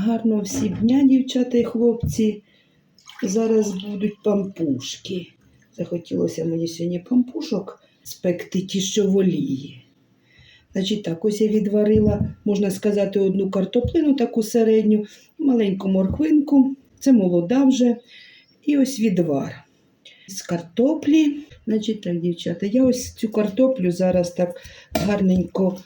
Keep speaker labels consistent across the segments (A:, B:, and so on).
A: Гарно всі дня, дівчата і хлопці. Зараз будуть пампушки. Захотілося мені сьогодні пампушок спекти ті, що в. Значить так, ось я відварила, можна сказати, одну картоплину, таку середню, маленьку морквинку. Це молода вже. І ось відвар з картоплі. Значить так, дівчата, я ось цю картоплю зараз так гарненько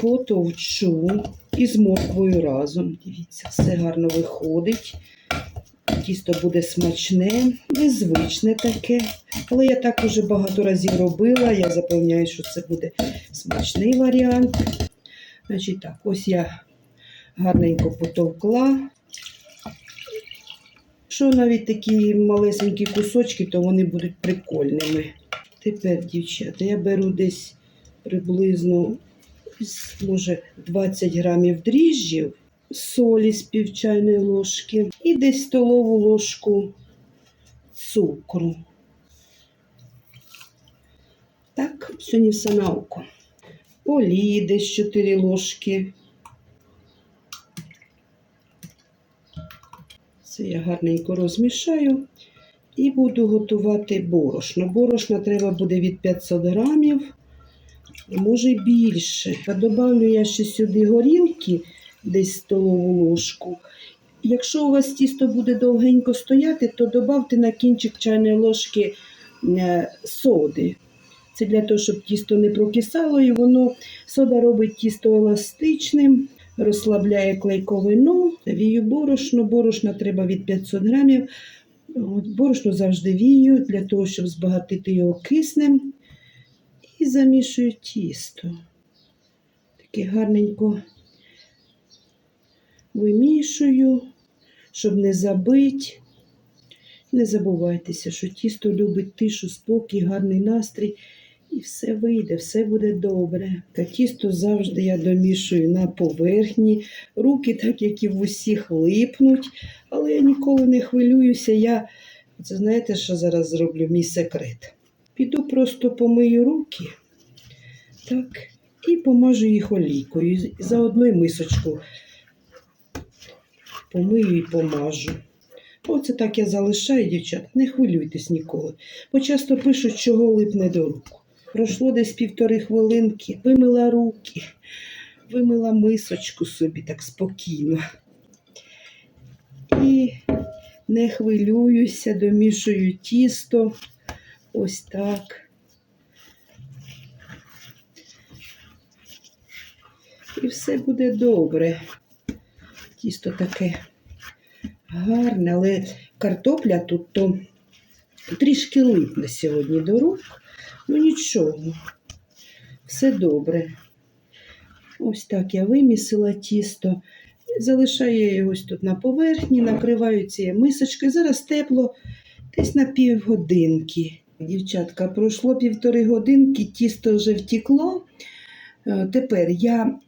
A: потовчу і з морквою разом. Дивіться, все гарно виходить. Тісто буде смачне, незвичне таке. Але я так уже багато разів робила. Я запевняю, що це буде смачний варіант. Значить так, ось я гарненько потовкла. Якщо навіть такі малесенькі кусочки, то вони будуть прикольними. Тепер, дівчата, я беру десь приблизно може 20 грамів дріжджів, солі з пів чайної ложки і десь столову ложку цукру. Так, сьогодні все на око. Олії десь 4 ложки. Це я гарненько розмішаю і буду готувати борошно. Борошна треба буде від 500 грамів, може більше. А добавлю я ще сюди горілки, десь столову ложку. Якщо у вас тісто буде довгенько стояти, то додавте на кінчик чайної ложки е, соди. Це для того, щоб тісто не прокисало, і воно сода робить тісто еластичним, розслабляє клейковину, вію борошно. Борошна треба від 500 грамів. Борошно завжди вію для того, щоб збагатити його киснем. І замішую тісто. Таке гарненько вимішую, щоб не забити. Не забувайтеся, що тісто любить тишу, спокій, гарний настрій. І все вийде, все буде добре. Та тісто завжди я домішую на поверхні. Руки, так як і в усіх, липнуть, але я ніколи не хвилююся. Я це знаєте, що зараз зроблю? Мій секрет. Піду просто помию руки, так, і помажу їх олійкою. Заодно й мисочку помию і помажу. Оце так я залишаю, дівчат, не хвилюйтесь ніколи. Бо часто пишуть, чого липне до рук. Пройшло десь півтори хвилинки, вимила руки, вимила мисочку собі так спокійно. І не хвилююся, домішую тісто. Ось так. І все буде добре. Тісто таке гарне, але картопля тут то трішки липне сьогодні до рук. Ну нічого, все добре. Ось так я вимісила тісто. Залишаю його ось тут на поверхні, накриваю цією мисочкою. Зараз тепло, десь на півгодинки. Дівчатка, пройшло півтори годинки, тісто вже втекло. Е, Тепер я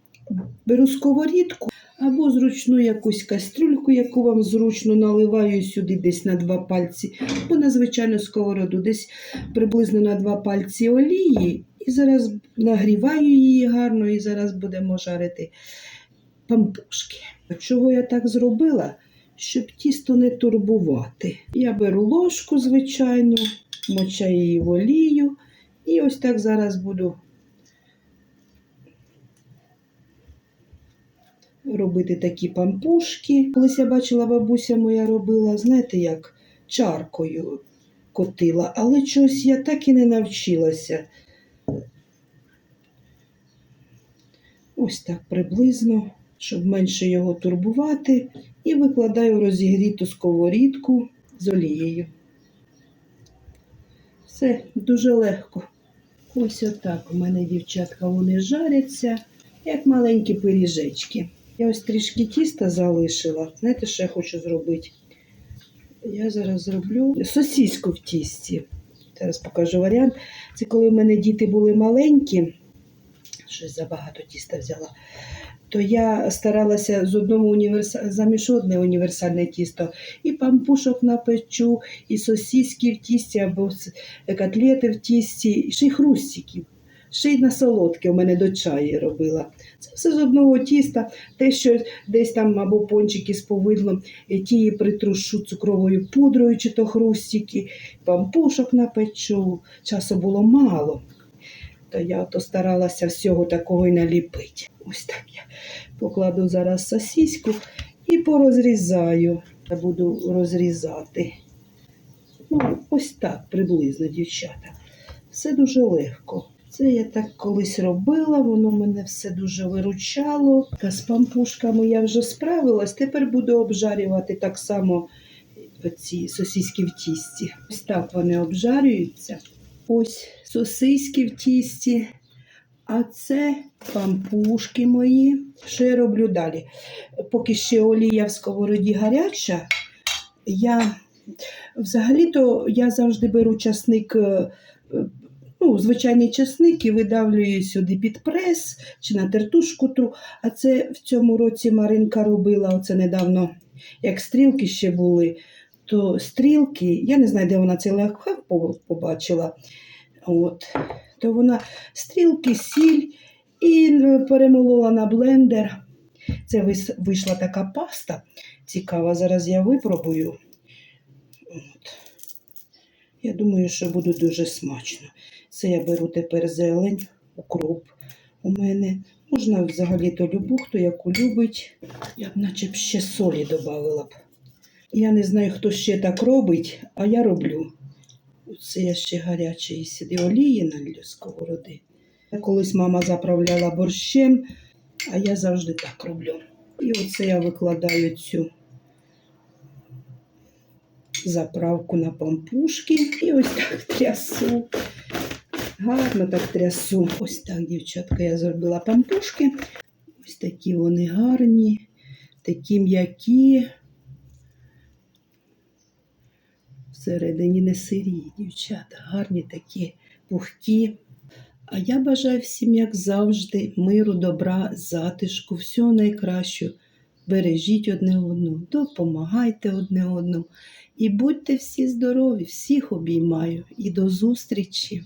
A: беру сковорідку або зручну якусь кастрюльку, яку вам зручно наливаю сюди десь на два пальці, або на звичайну сковороду, десь приблизно на два пальці олії. І зараз нагріваю її гарно, і зараз будемо жарити пампушки. Чого я так зробила? Щоб тісто не турбувати. Я беру ложку, звичайну, мочаю її в олію. І ось так зараз буду робити такі пампушки. Колись я бачила, бабуся моя робила, знаєте, як чаркою котила, але чогось я так і не навчилася. Ось так приблизно, щоб менше його турбувати. І викладаю розігріту сковорідку з олією. Все дуже легко. Ось отак у мене, дівчатка, вони жаряться, як маленькі пиріжечки. Я ось трішки тіста залишила. Знаєте, що я хочу зробити? Я зараз зроблю сосиску в тісті. Зараз покажу варіант. Це коли в мене діти були маленькі, щось забагато тіста взяла, то я старалася з одного універса... заміж одне універсальне тісто. І пампушок напечу, і сосиски в тісті, або котлети в тісті, і ще й хрустиків. ще й на солодке у мене до чаю робила. Це все з одного тіста, те, що десь там або пончики з повидлом, ті притрушу цукровою пудрою, чи то хрустики, пампушок напечу. Часу було мало. То я то старалася всього такого і наліпити. Ось так я покладу зараз сосіську і порозрізаю. Я буду розрізати. Ну, ось так приблизно, дівчата. Все дуже легко. Це я так колись робила, воно мене все дуже виручало. Та з пампушками я вже справилась. Тепер буду обжарювати так само ці сосиски в тісті. Ось так вони обжарюються. Ось сосиски в тісті. А це пампушки мої. Що я роблю далі? Поки ще олія в сковороді гаряча, я взагалі-то я завжди беру часник, е, ну, звичайний часник і видавлюю сюди під прес чи на тертушку тру. А це в цьому році Маринка робила оце недавно, як стрілки ще були, то стрілки, я не знаю, де вона цей лайфхак побачила. От. То вона стрілки, сіль і перемолола на блендер. Це вийшла така паста цікава. Зараз я випробую. От. Я думаю, що буде дуже смачно. Це я беру тепер зелень, укроп у мене. Можна взагалі-то любу, хто яку любить. Я б наче б ще солі додавала б. Я не знаю, хто ще так робить, а я роблю. Це я ще гарячої сюди олії з сковороди. Колись мама заправляла борщем, а я завжди так роблю. І оце я викладаю цю заправку на пампушки і ось так трясу. Гарно так трясу. Ось так, дівчатка, я зробила пампушки. Ось такі вони гарні, такі м'які. Всередині не сирі, дівчата, гарні такі пухкі. А я бажаю всім, як завжди, миру, добра, затишку, всього найкращого. Бережіть одне одного, допомагайте одне одному. І будьте всі здорові, всіх обіймаю. І до зустрічі!